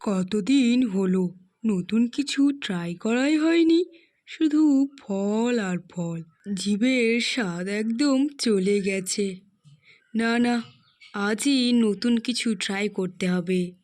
কতদিন হলো? নতুন কিছু ট্রাই করাই হয়নি। শুধু ফল আর ফল। জীবের স্বাদ একদম চলে গেছে। না না, আজই নতুন কিছু ট্রাই করতে হবে।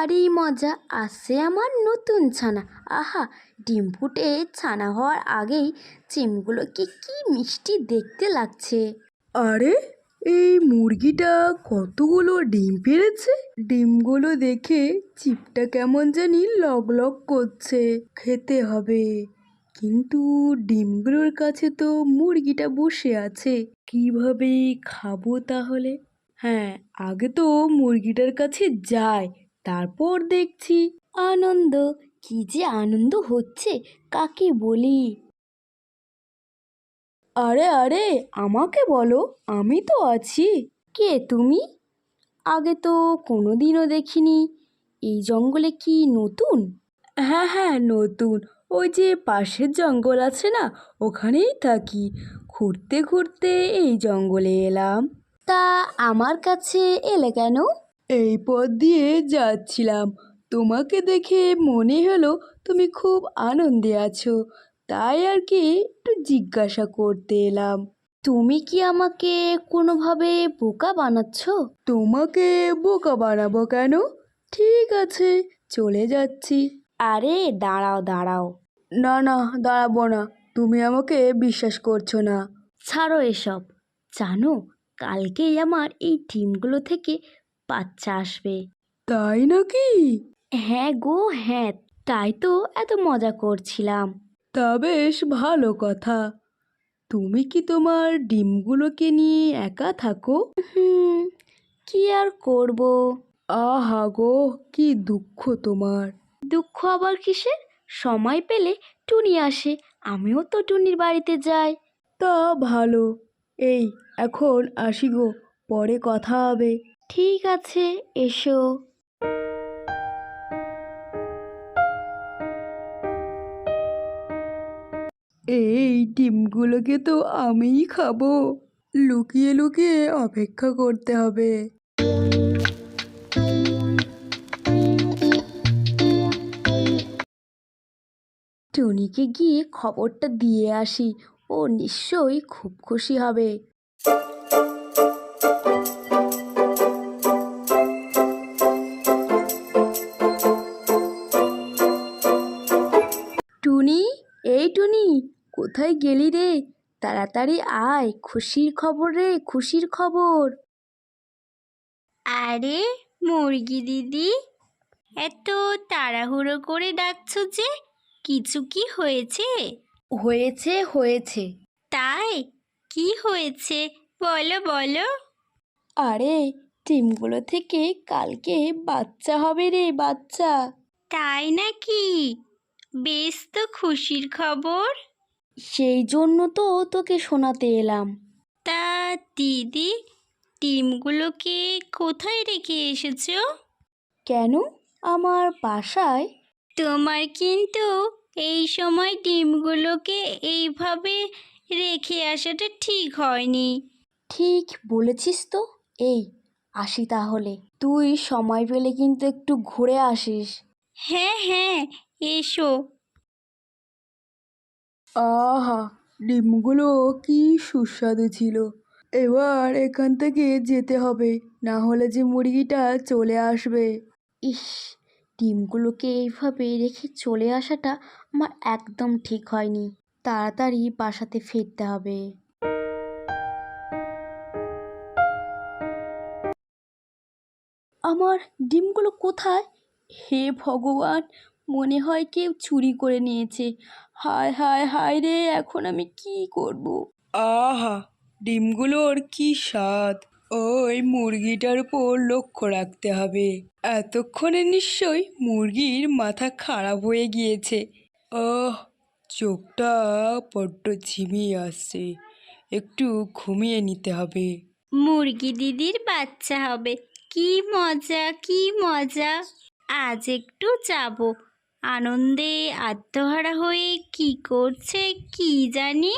ভারী মজা আসছে আমার নতুন ছানা। আহা, ডিম ফুটে ছানা হওয়ার আগেই চিমগুলোকে কি মিষ্টি দেখতে লাগছে। আরে, এই মুরগিটা কতগুলো ডিম পেড়েছে ডিমগুলো দেখে চিপটা কেমন জানি লগ লগ করছে। খেতে হবে। কিন্তু ডিমগুলোর কাছে তো মুরগিটা বসে আছে। কীভাবে খাব তাহলে? হ্যাঁ আগে তো মুরগিটার কাছে যাই। তারপর দেখছি আনন্দ কি যে আনন্দ হচ্ছে কাকে বলি? আরে আরে আমাকে বলো আমি তো আছি। কে তুমি? আগে তো কোনোদিনও দেখিনি। এই জঙ্গলে কি নতুন? হ্যাঁ হ্যাঁ নতুন। ওই যে পাশের জঙ্গল আছে না ওখানেই থাকি। ঘুরতে ঘুরতে এই জঙ্গলে এলাম। তা আমার কাছে এলে কেন? এই পথ দিয়ে যাচ্ছিলাম। তোমাকে দেখে মনে হলো তুমি খুব আনন্দে আছো। তাই আর কি একটু জিজ্ঞাসা করতে এলাম। তুমি কি আমাকে কোনোভাবে বোকা বানাচ্ছ? তোমাকে বোকা বানাবো কেন? ঠিক আছে চলে যাচ্ছি। আরে দাঁড়াও দাঁড়াও। না না দাঁড়াবো না। তুমি আমাকে বিশ্বাস করছ না। ছাড়ো এসব। জানো কালকেই আমার এই টিমগুলো থেকে বাচ্চা আসবে। তাই নাকি? হ্যাঁ গো হ্যাঁ তাই তো এত মজা করছিলাম। তা বেশ ভালো কথা। তুমি কি তোমার ডিমগুলোকে নিয়ে একা থাকো? হুম কি আর করব? আহা গো কি দুঃখ তোমার। দুঃখ আবার কিসের? সময় পেলে টুনি আসে আমিও তো টুনির বাড়িতে যাই। তা ভালো। এই এখন আসি গো পরে কথা হবে। ঠিক আছে এসো। এই ডিমগুলোকে তো আমিই খাব। লুকিয়ে লুকিয়ে অপেক্ষা করতে হবে। টুনিকে গিয়ে খবরটা দিয়ে আসি। ও নিশ্চয়ই খুব খুশি হবে। টুনি এই টুনি কোথায় গেলি রে? তাড়াতাড়ি আয় খুশির খবর রে খুশির খবর। আরে মুরগি দিদি এত তাড়াহুড়ো করে ডাকছো যে কিছু কি হয়েছে? হয়েছে হয়েছে। তাই? কি হয়েছে? বলো বলো। আরে ডিমগুলো থেকে কালকে বাচ্চা হবে রে বাচ্চা। তাই নাকি? বেশ তো খুশির খবর। সেই জন্য তো তোকে শোনাতে এলাম। তা দিদি ডিমগুলোকে কোথায় রেখে এসেছ? কেন? আমার বাসায়। তোমার কিন্তু এই সময় ডিমগুলোকে এইভাবে রেখে আসাটা ঠিক হয়নি। ঠিক বলেছিস তো। এই আসি তাহলে। তুই সময় পেলে কিন্তু একটু ঘুরে আসিস। হ্যাঁ হ্যাঁ এসো। আহা ডিমগুলো কি সুস্বাদু ছিল। এবার এখান থেকে যেতে হবে না হলে যে মুরগিটা চলে আসবে। ইস ডিমগুলোকে এইভাবে রেখে চলে আসাটা আমার একদম ঠিক হয়নি। তাড়াতাড়ি বাসাতে ফিরতে হবে। আমার ডিমগুলো কোথায়? হে ভগবান মনে হয় কেউ চুরি করে নিয়েছে। হায় হায় হায় রে এখন আমি কি করব। আহা ডিমগুলোর কি স্বাদ। ওই মুরগিটার উপর লক্ষ্য রাখতে হবে। এতক্ষণে নিশ্চয়ই মুরগির মাথা খারাপ হয়ে গিয়েছে। ওহ চোখটা বড্ড ঝিমিয়ে আসছে। একটু ঘুমিয়ে নিতে হবে। মুরগি দিদির বাচ্চা হবে। কি মজা কি মজা। আজ একটু যাব। আনন্দে আত্মহারা হয়ে কি করছে কি জানি?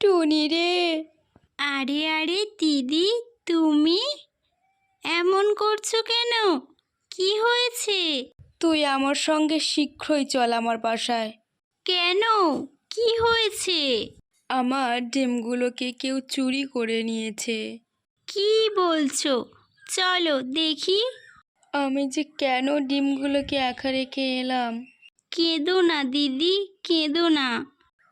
টুনি রে। আরে আরে দিদি তুমি? এমন করছ কেন? কি হয়েছে? তুই আমার সঙ্গে শীঘ্রই চল আমার বাসায়। কেন? কি হয়েছে? আমার ডিমগুলোকে কেউ চুরি করে নিয়েছে। কি বলছো? চলো দেখি। আমি যে কেন ডিমগুলোকে একা রেখে এলাম? কেঁদো না দিদি কেঁদো না।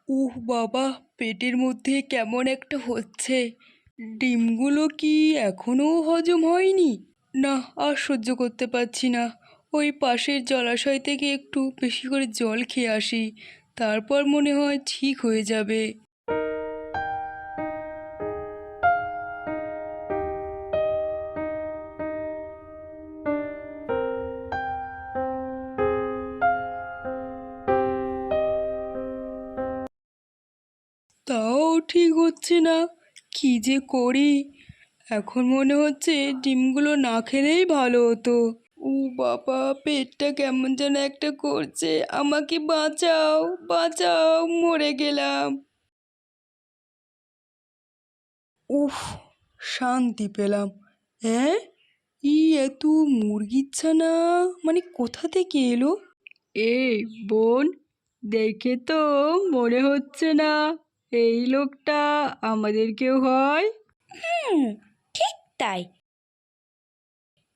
উহ বাবা পেটের মধ্যে কেমন একটা হচ্ছে। ডিমগুলো কি এখনও হজম হয়নি? না আর সহ্য করতে পারছি না। ওই পাশের জলাশয় থেকে একটু বেশি করে জল খেয়ে আসি। তারপর মনে হয় ঠিক হয়ে যাবে। হচ্ছে না? কি যে করি? এখন মনে হচ্ছে ডিমগুলো না খেলেই ভালো হতো। ও বাবা, পেটটা কেমন যেন একটা করছে। আমাকে বাঁচাও বাঁচাও, মরে গেলাম। উফ, শান্তি পেলাম। হ্যাঁ? ই এত মুরগির ছানা মানে কোথা থেকে এলো? এই বোন, দেখে তো মনে হচ্ছে না। এই লোকটা আমাদের কেউ হয়। হুম ঠিক তাই।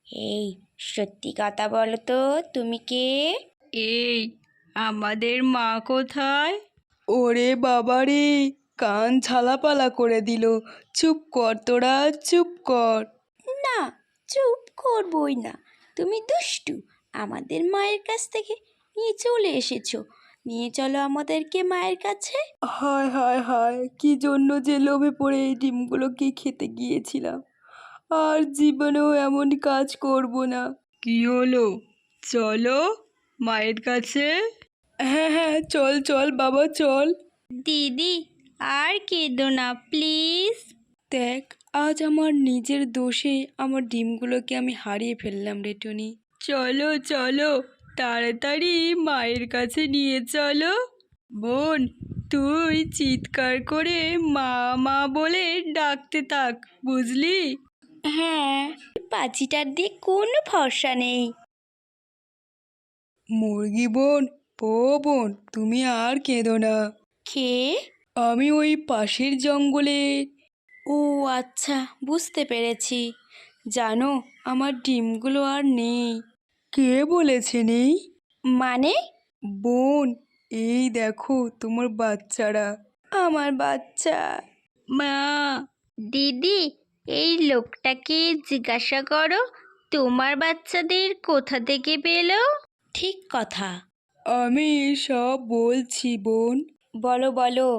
এই সত্যি কথা বলো তো তুমি কে? এই আমাদের মা কোথায়? ওরে বাবা রে কান ঝালাপালা করে দিল। চুপ কর তোরা চুপ কর। না চুপ করবই না। তুমি দুষ্টু আমাদের মায়ের কাছ থেকে নিয়ে চলে এসেছ। নিয়ে চলো আমাদেরকে মায়ের কাছে। হায় হায় হায় কি জন্য যে লোভে পড়ে এই ডিমগুলোকে খেতে গিয়েছিলাম। আর জীবনেও এমন কাজ করব না। কি হলো? চলো মায়ের কাছে। হ্যাঁ হ্যাঁ চল চল বাবা চল। দিদি আর কেঁদো না প্লিজ। দেখ আজ আমার নিজের দোষে আমার ডিমগুলোকে আমি হারিয়ে ফেললাম রে টুনি। চলো চলো। তাড়াতাড়ি মায়ের কাছে নিয়ে চলো। বোন তুই চিৎকার করে মা মা বলে ডাকতে থাক বুঝলি? হ্যাঁ পাচিটার দিয়ে কোনো ভরসা নেই। মুরগি বোন ও বোন তুমি আর কেঁদো না। খেয়ে আমি ওই পাশের জঙ্গলে। ও আচ্ছা বুঝতে পেরেছি। জানো আমার ডিমগুলো আর নেই। কে বলেছে নেই মানে? বোন এই দেখো তোমার বাচ্চারা। আমার বাচ্চা। মা দিদি এই লোকটাকে জিজ্ঞাসা করো তোমার বাচ্চাদের কোথা থেকে পেল? ঠিক কথা। আমি সব বলছি বোন। বলো বলো।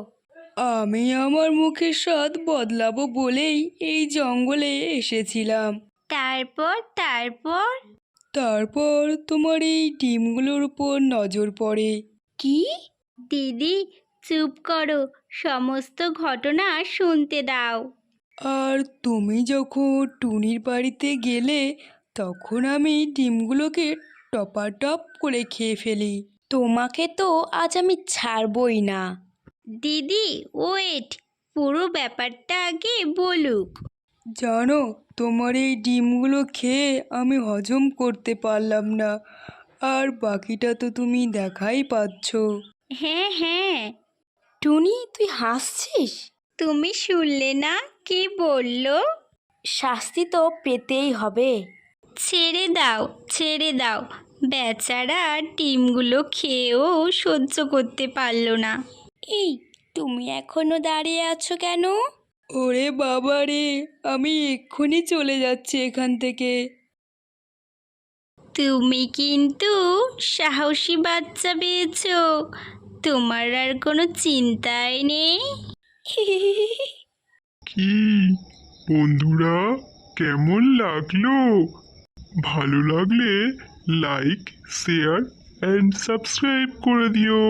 আমি আমার মুখের স্বাদ বদলাবো বলেই এই জঙ্গলে এসেছিলাম। তারপর তারপর? তারপর তোমার এই ডিমগুলোর উপর নজর পড়ে। কি? দিদি চুপ করো সমস্ত ঘটনা শুনতে দাও। আর তুমি যখন টুনির বাড়িতে গেলে তখন আমি ডিমগুলোকে টপাটপ করে খেয়ে ফেলি। তোমাকে তো আজ আমি ছাড়বই না। দিদি ওয়েট পুরো ব্যাপারটা আগে বলুক। জানো তোমার এই ডিমগুলো খেয়ে আমি হজম করতে পারলাম না। আর বাকিটা তো তুমি দেখাই পাচ্ছ। হ্যাঁ হ্যাঁ। টুনি তুই হাসছিস? তুমি শুনলে না কি বলল? শাস্তি তো পেতেই হবে। ছেড়ে দাও ছেড়ে দাও। বেচারা ডিমগুলো খেয়েও সহ্য করতে পারল না। এই তুমি এখনও দাঁড়িয়ে আছো কেন? ওরে বাবা রে আমি এক্ষুনি চলে যাচ্ছি এখান থেকে। তুমি কিন্তু সাহসী বাচ্চা পেয়েছ। তোমার আর কোনো চিন্তাই নেই। কি? বন্ধুরা কেমন লাগল? ভালো লাগলে লাইক শেয়ার অ্যান্ড সাবস্ক্রাইব করে দিও।